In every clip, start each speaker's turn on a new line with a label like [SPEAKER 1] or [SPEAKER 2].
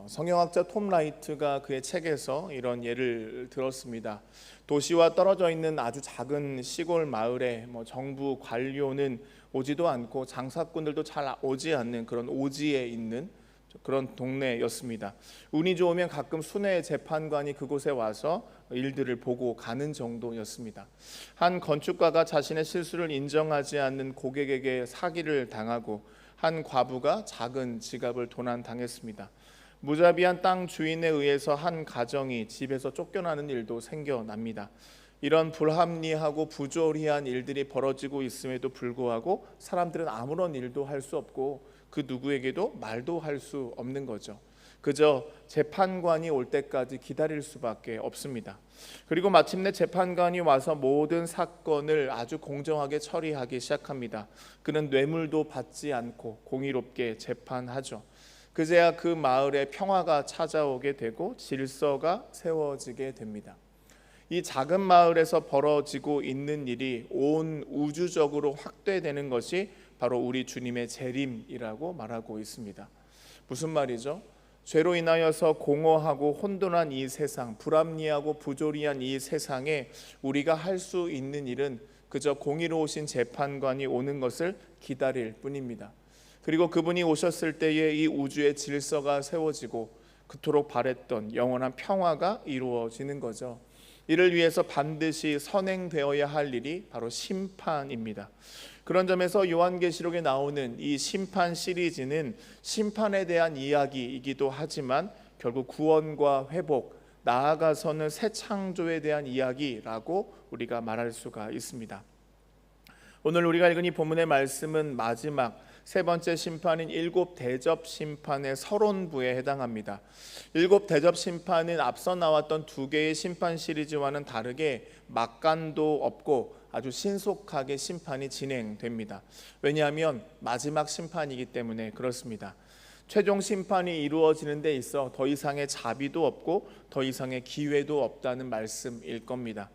[SPEAKER 1] 어, 성경학자 톰 라이트가 그의 책에서 이런 예를 들었습니다. 도시와 떨어져 있는 아주 작은 시골 마을에 뭐 정부 관료는 오지도 않고 장사꾼들도 잘 오지 않는 그런 오지에 있는 그런 동네였습니다. 운이 좋으면 가끔 순회 재판관이 그곳에 와서 일들을 보고 가는 정도였습니다. 한 건축가가 자신의 실수를 인정하지 않는 고객에게 사기를 당하고 한 과부가 작은 지갑을 도난당했습니다. 무자비한 땅 주인에 의해서 한 가정이 집에서 쫓겨나는 일도 생겨납니다. 이런 불합리하고 부조리한 일들이 벌어지고 있음에도 불구하고 사람들은 아무런 일도 할 수 없고 그 누구에게도 말도 할 수 없는 거죠. 그저 재판관이 올 때까지 기다릴 수밖에 없습니다. 그리고 마침내 재판관이 와서 모든 사건을 아주 공정하게 처리하기 시작합니다. 그는 뇌물도 받지 않고 공의롭게 재판하죠. 그제야 그 마을에 평화가 찾아오게 되고 질서가 세워지게 됩니다. 이 작은 마을에서 벌어지고 있는 일이 온 우주적으로 확대되는 것이 바로 우리 주님의 재림이라고 말하고 있습니다. 무슨 말이죠? 죄로 인하여서 공허하고 혼돈한 이 세상, 불합리하고 부조리한 이 세상에 우리가 할 수 있는 일은 그저 공의로우신 재판관이 오는 것을 기다릴 뿐입니다. 그리고 그분이 오셨을 때에 이 우주의 질서가 세워지고 그토록 바랬던 영원한 평화가 이루어지는 거죠. 이를 위해서 반드시 선행되어야 할 일이 바로 심판입니다. 그런 점에서 요한계시록에 나오는 이 심판 시리즈는 심판에 대한 이야기이기도 하지만 결국 구원과 회복, 나아가서는 새 창조에 대한 이야기라고 우리가 말할 수가 있습니다. 오늘 우리가 읽은 이 본문의 말씀은 마지막 세 번째 심판인 일곱 대접 심판의 서론부에 해당합니다. 일곱 대접 심판은 앞서 나왔던 두 개의 심판 시리즈와는 다르게 막간도 없고 아주 신속하게 심판이 진행됩니다. 왜냐하면 마지막 심판이기 때문에 그렇습니다. 최종 심판이 이루어지는 데 있어 더 이상의 자비도 없고 더 이상의 기회도 없다는 말씀일 겁니다.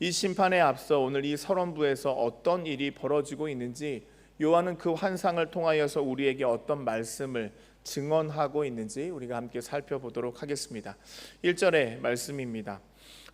[SPEAKER 1] 이 심판에 앞서 오늘 이 서론부에서 어떤 일이 벌어지고 있는지 요한은 그 환상을 통하여서 우리에게 어떤 말씀을 증언하고 있는지 우리가 함께 살펴보도록 하겠습니다. 1절의 말씀입니다.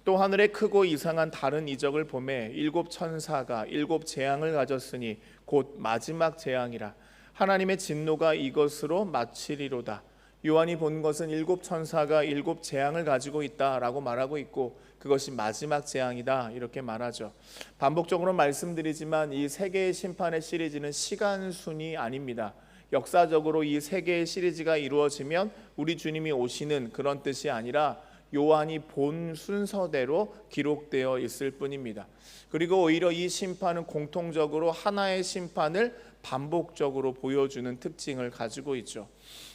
[SPEAKER 1] 또 하늘에 크고 이상한 다른 이적을 보매 일곱 천사가 일곱 재앙을 가졌으니 곧 마지막 재앙이라 하나님의 진노가 이것으로 마치리로다. 요한이 본 것은 일곱 천사가 일곱 재앙을 가지고 있다라고 말하고 있고 그것이 마지막 재앙이다 이렇게 말하죠. 반복적으로 말씀드리지만 이 세계의 심판의 시리즈는 시간 순이 아닙니다. 역사적으로 이 세계의 시리즈가 이루어지면 우리 주님이 오시는 그런 뜻이 아니라 요한이 본 순서대로 기록되어 있을 뿐입니다. 그리고 오히려 이 심판은 공통적으로 하나의 심판을 반복적으로 보여주는 특징을 가지고 있죠.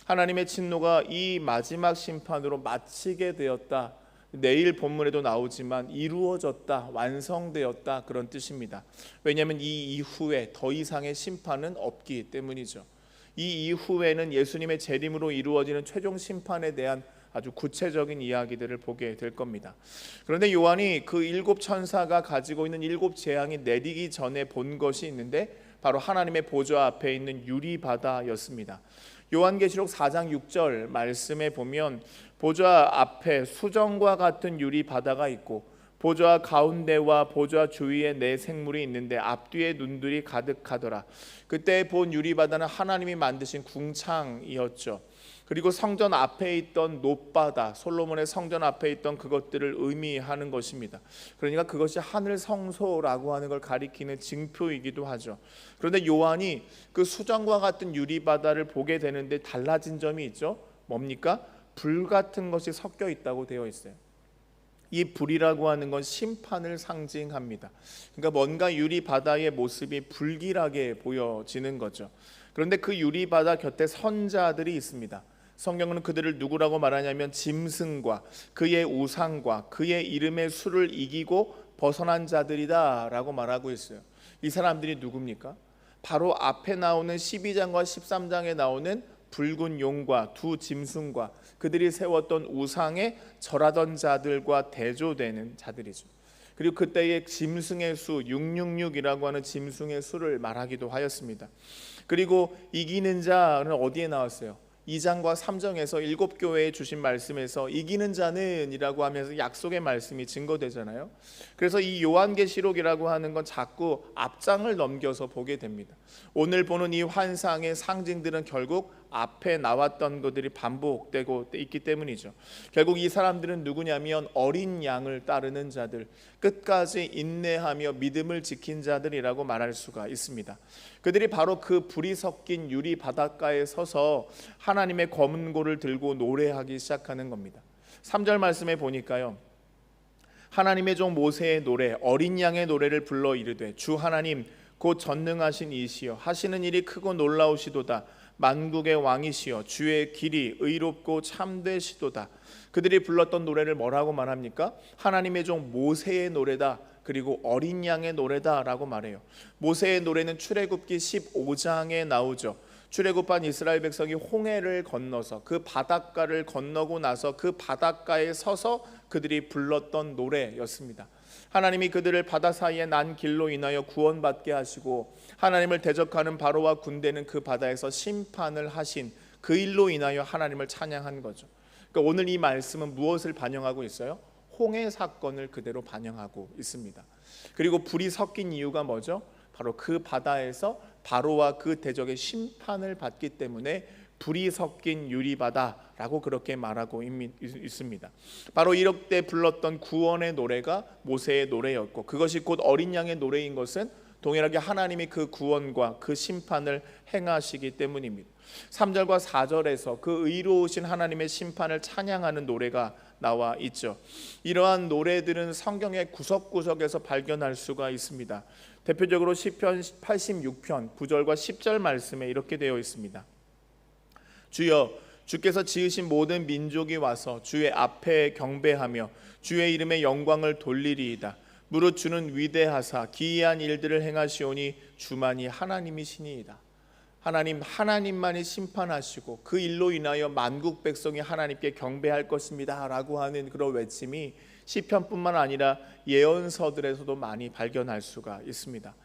[SPEAKER 1] 하나님의 진노가 이 마지막 심판으로 마치게 되었다. 내일 본문에도 나오지만 이루어졌다, 완성되었다 그런 뜻입니다. 왜냐하면 이 이후에 더 이상의 심판은 없기 때문이죠. 이 이후에는 예수님의 재림으로 이루어지는 최종 심판에 대한 아주 구체적인 이야기들을 보게 될 겁니다. 그런데 요한이 그 일곱 천사가 가지고 있는 일곱 재앙이 내리기 전에 본 것이 있는데 바로 하나님의 보좌 앞에 있는 유리 바다였습니다. 요한계시록 4장 6절 말씀에 보면 보좌 앞에 수정과 같은 유리 바다가 있고 보좌 가운데와 보좌 주위에 네 생물이 있는데 앞뒤에 눈들이 가득하더라. 그때 본 유리 바다는 하나님이 만드신 궁창이었죠. 그리고 성전 앞에 있던 높바다, 솔로몬의 성전 앞에 있던 그것들을 의미하는 것입니다. 그러니까 그것이 하늘 성소라고 하는 걸 가리키는 징표이기도 하죠. 그런데 요한이 그 수정과 같은 유리 바다를 보게 되는데 달라진 점이 있죠. 뭡니까? 불 같은 것이 섞여 있다고 되어 있어요. 이 불이라고 하는 건 심판을 상징합니다. 그러니까 뭔가 유리 바다의 모습이 불길하게 보여지는 거죠. 그런데 그 유리 바다 곁에 선자들이 있습니다. 성경은 그들을 누구라고 말하냐면 짐승과 그의 우상과 그의 이름의 수를 이기고 벗어난 자들이다라고 말하고 있어요. 이 사람들이 누굽니까? 바로 앞에 나오는 12장과 13장에 나오는 붉은 용과 두 짐승과 그들이 세웠던 우상에 절하던 자들과 대조되는 자들이죠. 그리고 그때의 짐승의 수 666이라고 하는 짐승의 수를 말하기도 하였습니다. 그리고 이기는 자는 어디에 나왔어요? 2장과 3장에서 일곱 교회에 주신 말씀에서 이기는 자는이라고 하면서 약속의 말씀이 증거되잖아요. 그래서 이 요한계시록이라고 하는 건 자꾸 앞장을 넘겨서 보게 됩니다. 오늘 보는 이 환상의 상징들은 결국 앞에 나왔던 것들이 반복되고 있기 때문이죠. 결국 이 사람들은 누구냐면 어린 양을 따르는 자들, 끝까지 인내하며 믿음을 지킨 자들이라고 말할 수가 있습니다. 그들이 바로 그 불이 섞인 유리 바닷가에 서서 하나님의 검은고를 들고 노래하기 시작하는 겁니다. 3절 말씀에 보니까요. 하나님의 종 모세의 노래 어린 양의 노래를 불러 이르되 주 하나님 곧 전능하신 이시여 하시는 일이 크고 놀라우시도다 만국의 왕이시여 주의 길이 의롭고 참되시도다 그들이 불렀던 노래를 뭐라고 말합니까? 하나님의 종 모세의 노래다 그리고 어린 양의 노래다라고 말해요. 모세의 노래는 출애굽기 15장에 나오죠. 출애굽한 이스라엘 백성이 홍해를 건너서 그 바닷가를 건너고 나서 그 바닷가에 서서 그들이 불렀던 노래였습니다. 하나님이 그들을 바다 사이에 난 길로 인하여 구원받게 하시고 하나님을 대적하는 바로와 군대는 그 바다에서 심판을 하신 그 일로 인하여 하나님을 찬양한 거죠. 그러니까 오늘 이 말씀은 무엇을 반영하고 있어요? 홍해 사건을 그대로 반영하고 있습니다. 그리고 불이 섞인 이유가 뭐죠? 바로 그 바다에서 바로와 그 대적의 심판을 받기 때문에 불이 섞인 유리바다라고 그렇게 말하고 있습니다. 바로 이렇게 불렀던 구원의 노래가 모세의 노래였고 그것이 곧 어린 양의 노래인 것은 동일하게 하나님이 그 구원과 그 심판을 행하시기 때문입니다. 3절과 4절에서 그 의로우신 하나님의 심판을 찬양하는 노래가 나와 있죠. 이러한 노래들은 성경의 구석구석에서 발견할 수가 있습니다. 대표적으로 시편 86편 9절과 10절 말씀에 이렇게 되어 있습니다. 주여 주께서 지으신 모든 민족이 와서 주의 앞에 경배하며 주의 이름의 영광을 돌리리이다. 무릇 주는 위대하사 기이한 일들을 행하시오니 주만이 하나님이시니이다. 하나님 하나님만이 심판하시고 그 일로 인하여 만국 백성이 하나님께 경배할 것입니다라고 하는 그런 외침이 시편뿐만 아니라 예언서들에서도 많이 발견할 수가 있습니다.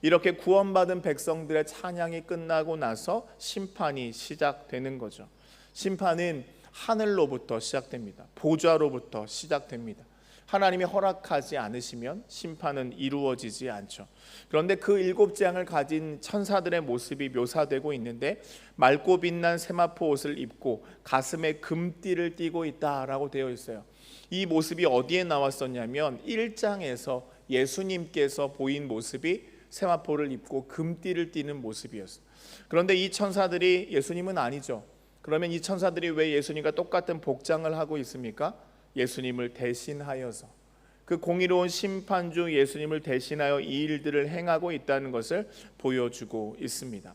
[SPEAKER 1] 이렇게 구원받은 백성들의 찬양이 끝나고 나서 심판이 시작되는 거죠. 심판은 하늘로부터 시작됩니다. 보좌로부터 시작됩니다. 하나님이 허락하지 않으시면 심판은 이루어지지 않죠. 그런데 그 일곱 재앙을 가진 천사들의 모습이 묘사되고 있는데 맑고 빛난 세마포 옷을 입고 가슴에 금띠를 띠고 있다라고 되어 있어요. 이 모습이 어디에 나왔었냐면 1장에서 예수님께서 보인 모습이 세마포를 입고 금띠를 띠는 모습이었어요. 그런데 이 천사들이 예수님은 아니죠. 그러면 이 천사들이 왜 예수님과 똑같은 복장을 하고 있습니까? 예수님을 대신하여서 그 공의로운 심판주 예수님을 대신하여 이 일들을 행하고 있다는 것을 보여주고 있습니다.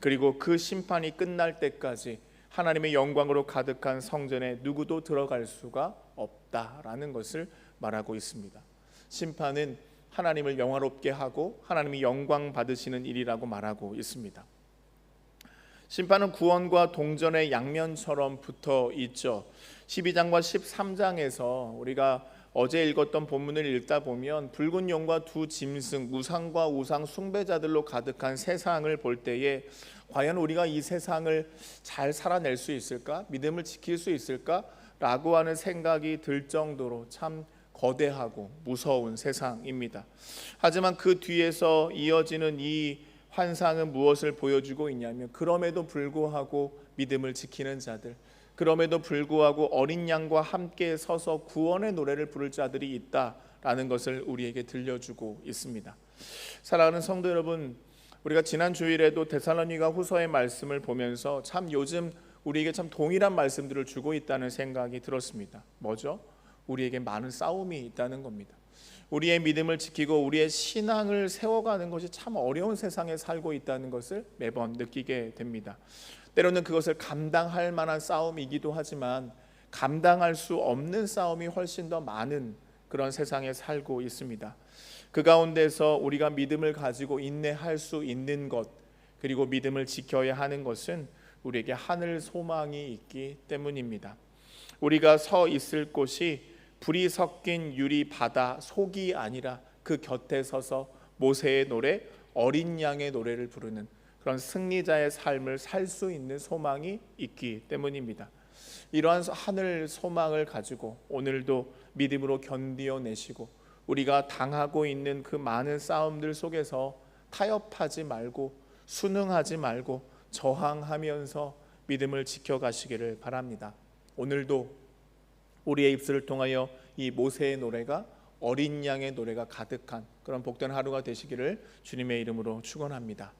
[SPEAKER 1] 그리고 그 심판이 끝날 때까지 하나님의 영광으로 가득한 성전에 누구도 들어갈 수가 없다라는 것을 말하고 있습니다. 심판은 하나님을 영화롭게 하고 하나님이 영광 받으시는 일이라고 말하고 있습니다. 심판은 구원과 동전의 양면처럼 붙어 있죠. 12장과 13장에서 우리가 어제 읽었던 본문을 읽다 보면 붉은 용과 두 짐승 우상과 우상 숭배자들로 가득한 세상을 볼 때에 과연 우리가 이 세상을 잘 살아낼 수 있을까? 믿음을 지킬 수 있을까? 라고 하는 생각이 들 정도로 참 거대하고 무서운 세상입니다. 하지만 그 뒤에서 이어지는 이 환상은 무엇을 보여주고 있냐면 그럼에도 불구하고 믿음을 지키는 자들 그럼에도 불구하고 어린 양과 함께 서서 구원의 노래를 부를 자들이 있다라는 것을 우리에게 들려주고 있습니다. 사랑하는 성도 여러분, 우리가 지난 주일에도 데살로니가 후서의 말씀을 보면서 참 요즘 우리에게 참 동일한 말씀들을 주고 있다는 생각이 들었습니다. 뭐죠? 우리에게 많은 싸움이 있다는 겁니다. 우리의 믿음을 지키고 우리의 신앙을 세워가는 것이 참 어려운 세상에 살고 있다는 것을 매번 느끼게 됩니다. 때로는 그것을 감당할 만한 싸움이기도 하지만 감당할 수 없는 싸움이 훨씬 더 많은 그런 세상에 살고 있습니다. 그 가운데서 우리가 믿음을 가지고 인내할 수 있는 것 그리고 믿음을 지켜야 하는 것은 우리에게 하늘 소망이 있기 때문입니다. 우리가 서 있을 곳이 불이 섞인 유리 바다 속이 아니라 그 곁에 서서 모세의 노래 어린 양의 노래를 부르는 그런 승리자의 삶을 살 수 있는 소망이 있기 때문입니다. 이러한 하늘 소망을 가지고 오늘도 믿음으로 견디어내시고 우리가 당하고 있는 그 많은 싸움들 속에서 타협하지 말고 순응하지 말고 저항하면서 믿음을 지켜가시기를 바랍니다. 오늘도 우리의 입술을 통하여 이 모세의 노래가 어린 양의 노래가 가득한 그런 복된 하루가 되시기를 주님의 이름으로 축원합니다.